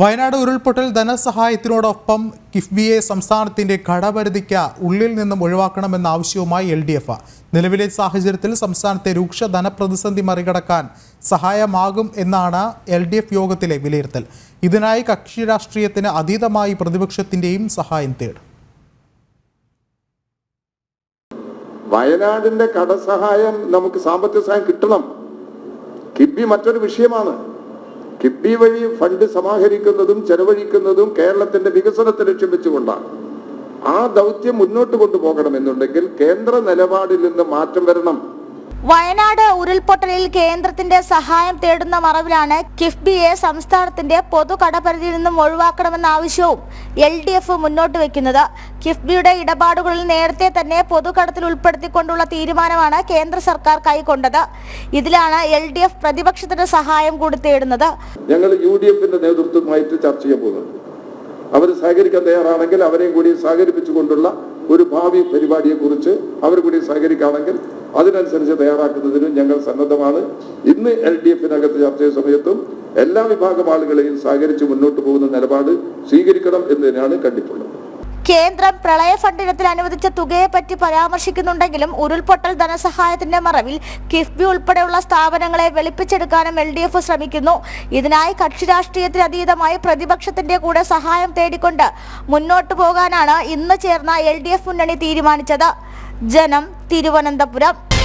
വയനാട് ഉരുൾപൊട്ടൽ ധനസഹായത്തിനോടൊപ്പം കിഫ്ബിയെ സംസ്ഥാനത്തിന്റെ കടപരിധിക്ക് ഉള്ളിൽ നിന്നും ഒഴിവാക്കണമെന്ന ആവശ്യവുമായി എൽ ഡി എഫ്. നിലവിലെ സാഹചര്യത്തിൽ സംസ്ഥാനത്തെ രൂക്ഷ ധനപ്രതിസന്ധി മറികടക്കാൻ സഹായമാകും എന്നാണ് എൽ ഡി എഫ് യോഗത്തിലെ വിലയിരുത്തൽ. ഇതിനായി കക്ഷി രാഷ്ട്രീയത്തിന് അതീതമായി പ്രതിപക്ഷത്തിന്റെയും സഹായം തേടും. വയനാടിന്റെ കടസഹായം നമുക്ക് സാമ്പത്തിക സഹായം കിട്ടണം. കിബി മറ്റൊരു വിഷയമാണ്. കിബി വഴി ഫണ്ട് സമാഹരിക്കുന്നതും ചെലവഴിക്കുന്നതും കേരളത്തിന്റെ വികസനത്തെ ലക്ഷ്യം വെച്ചുകൊണ്ടാണ് ആ ദൗത്യം മുന്നോട്ട് കൊണ്ടുപോകണമെന്നുണ്ടെങ്കിൽ കേന്ദ്ര നിലപാടിൽ നിന്ന് മാറ്റം വരണം. വയനാട് ഉരുൾപൊട്ടലിൽ കേന്ദ്രത്തിന്റെ സഹായം തേടുന്ന മറവിലാണ് കിഫ്ബിയെ സംസ്ഥാനത്തിന്റെ പൊതു കടപരിധിയിൽ നിന്നും ഒഴിവാക്കണമെന്ന ആവശ്യവും എൽ ഡി എഫ് മുന്നോട്ട് വെക്കുന്നത്. കിഫ്ബിയുടെ ഇടപാടുകളിൽ നേരത്തെ തന്നെ പൊതുകടത്തിൽ ഉൾപ്പെടുത്തിക്കൊണ്ടുള്ള തീരുമാനമാണ് കേന്ദ്ര സർക്കാർ കൈക്കൊണ്ടത്. ഇതിലാണ് എൽ ഡി എഫ് പ്രതിപക്ഷത്തിന്റെ സഹായം കൂടി തേടുന്നത്. ഞങ്ങൾ യു ഡി എഫിന്റെ നേതൃത്വമായിട്ട് ചർച്ച ചെയ്യാൻ പോകുന്നുണ്ട്. അവർ സഹകരിക്കാൻ തയ്യാറാണെങ്കിൽ അവരെയും കൂടി സഹകരിപ്പിച്ചുകൊണ്ടുള്ള ഒരു ഭാവി പരിപാടിയെ കുറിച്ച് അവർ കൂടി സഹകരിക്കുകയാണെങ്കിൽ അതിനനുസരിച്ച് തയ്യാറാക്കുന്നതിനും ഞങ്ങൾ സന്നദ്ധമാണ്. ഇന്ന് എൽ ഡി എഫിനകത്ത് ചർച്ച ചെയ്ത സമയത്തും എല്ലാ വിഭാഗം ആളുകളെയും സഹകരിച്ച് മുന്നോട്ട് പോകുന്ന നിലപാട് സ്വീകരിക്കണം തന്നെയാണ് കണ്ടിട്ടുള്ളത്. കേന്ദ്രം പ്രളയ ഫണ്ടിനത്തിൽ അനുവദിച്ച തുകയെ പറ്റി പരാമർശിക്കുന്നുണ്ടെങ്കിലും ഉരുൾപൊട്ടൽ ധനസഹായത്തിന്റെ മറവിൽ കിഫ്ബി ഉൾപ്പെടെയുള്ള സ്ഥാപനങ്ങളെ വെളുപ്പിച്ചെടുക്കാനും എൽ ഡി എഫ് ശ്രമിക്കുന്നു. ഇതിനായി കക്ഷി രാഷ്ട്രീയത്തിന് അതീതമായി പ്രതിപക്ഷത്തിന്റെ കൂടെ സഹായം തേടിക്കൊണ്ട് മുന്നോട്ടു പോകാനാണ് ഇന്ന് ചേർന്ന എൽ ഡി എഫ് മുന്നണി തീരുമാനിച്ചത്. ജനം തിരുവനന്തപുരം.